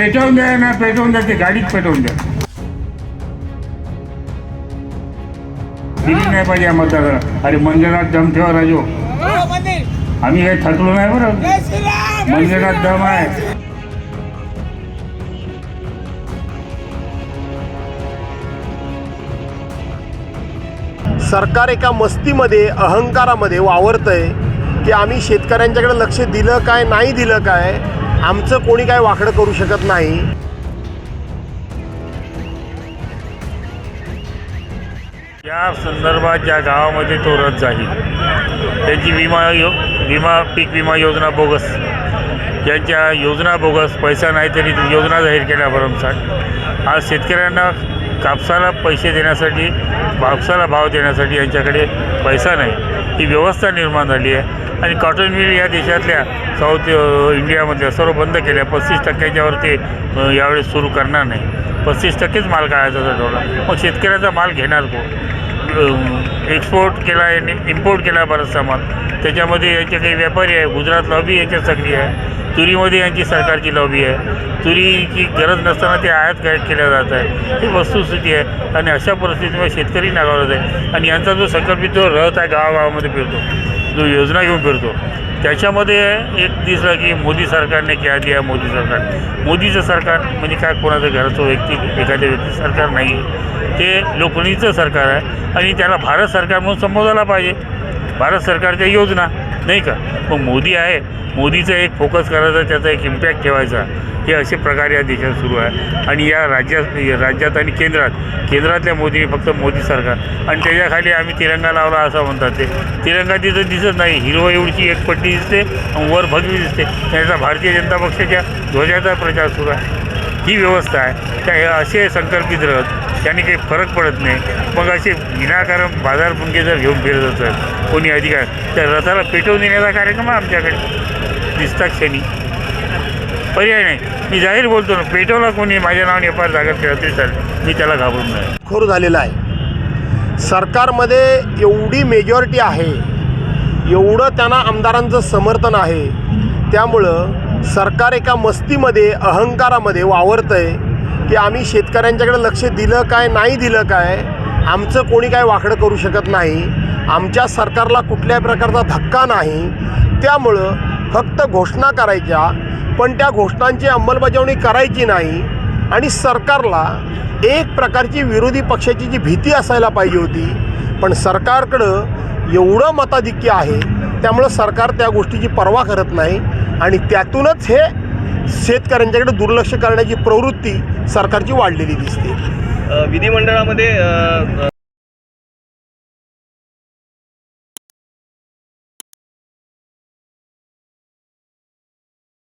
पेटवून द्या ना पेटवून द्या ते गाडीत पेटवून द्या. दिली नाही पाहिजे या मतदाराला अरे मंदिरात दम ठेवा राजू. आम्ही काही थकलो नाही बरं. मंदिरात दम आहे. सरकार एका मस्तीमध्ये अहंकारामध्ये वावरतंय की आम्ही शेतकऱ्यांच्याकडे लक्ष दिलं काय नाही दिलं काय? आमचं कोणी काय वाकडं करू शकत नाही. या संदर्भात ज्या गावामध्ये तो रद्द जाईल त्यांची विमा यो विमा पीक विमा योजना बोगस. ज्यांच्या योजना बोगस पैसा नाही तरी योजना जाहीर केल्या भरमसाठ आज शेतकऱ्यांना कापसाला पैसे देण्यासाठी कापसाला भाव देण्यासाठी यांच्याकडे पैसा नाही. ही व्यवस्था निर्माण झाली आहे. आणि कॉटन मिल या देशातल्या साऊथ इंडियामधल्या सर्व बंद केल्या. पस्तीस टक्क्याच्यावर ते यावेळेस सुरू करणार नाही. पस्तीस टक्केच माल काढायचा ठरवला मग शेतकऱ्याचा माल घेणार कोण? एक्सपोर्ट केला यांनी इम्पोर्ट केला बराचसा माल. त्याच्यामध्ये यांचे काही व्यापारी आहे. गुजरात लॉबी यांच्या सगळी आहे. तुरीमध्ये यांची सरकारची लॉबी आहे. तुरीची गरज नसताना ते आयात काय केल्या जात आहे. ही वस्तुस्थिती आहे. आणि अशा परिस्थितीमुळे शेतकरी नागावत आहे आणि यांचा जो संकल्पित जो रथ आहे गावागावामध्ये फिरतो जो योजना घेऊन फिरतो त्याच्यामध्ये एक दिसला की मोदी सरकारने क्या दिया मोदी सरकार. मोदीचं सरकार म्हणजे काय कोणाचं घराचं व्यक्ती एखाद्या व्यक्ती सरकार नाही. आहे ते लोकणीचं सरकार आहे आणि त्याला भारत सरकार म्हणून संबोधायला पाहिजे. भारत सरकारच्या योजना नाही का? मग मोदी आहे मोदीचं एक फोकस करायचा त्याचा एक इम्पॅक्ट ठेवायचा. हे असे प्रकार या देशात सुरू आहे. आणि या राज्यात राज्यात आणि केंद्रात केंद्रातल्या मोदी फक्त मोदी सरकार. आणि त्याच्याखाली आम्ही तिरंगा लावला असं म्हणतात ते. तिरंगा तिथं दिसत नाही. हिरव एवढीची एक पट्टी दिसते आणि वर भगवी दिसते. त्याचा भारतीय जनता पक्षाच्या ध्वजाचा प्रचार सुरू आहे. ही व्यवस्था आहे. त्या हे असे संकल्पित रथ त्यांनी काही फरक पडत नाही. मग असे विनाकारण बाजारपुंगे जर घेऊन फिरत असतात कोणी अधिकार त्या रथाला पेटवून देण्याचा कार्यक्रम आहे आमच्याकडे दिसता क्षणी. पर्याय नाही. मी जाहीर बोलतो ना पेटवला कोणी माझ्या नावाने एफआर जागा केला तरी चालेल. मी त्याला घाबरून नाही. खोर झालेला आहे. सरकारमध्ये एवढी मेजॉरिटी आहे एवढं त्यांना आमदारांचं समर्थन आहे त्यामुळं सरकार एका मस्तीमध्ये अहंकारामध्ये वावरतं आहे की आम्ही शेतकऱ्यांच्याकडे लक्ष दिलं काय नाही दिलं काय आमचं कोणी काय वाकडं करू शकत नाही आमच्या सरकारला कुठल्याही प्रकारचा धक्का नाही. त्यामुळं फक्त घोषणा करायच्या पण त्या घोषणांची अंमलबजावणी करायची नाही आणि सरकारला एक प्रकारची विरोधी पक्षाची जी भीती असायला पाहिजे होती पण सरकारकडं एवढं मताधिक्य आहे त्यामुळं सरकार त्या गोष्टीची पर्वा करत नाही आणि त्यातूनच हे शेतकऱ्यांच्याकडे दुर्लक्ष करण्याची प्रवृत्ती सरकारची वाढलेली दिसते. विधिमंडळामध्ये